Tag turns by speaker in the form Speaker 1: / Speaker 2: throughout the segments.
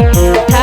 Speaker 1: thank you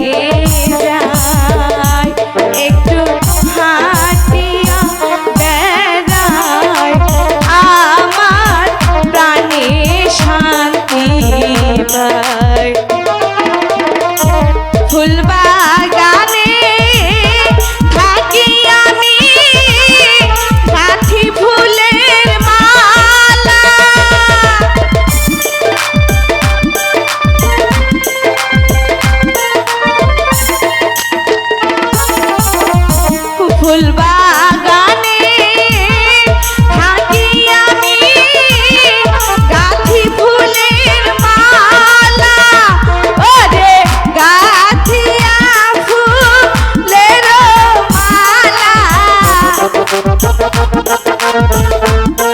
Speaker 1: hey Thank you.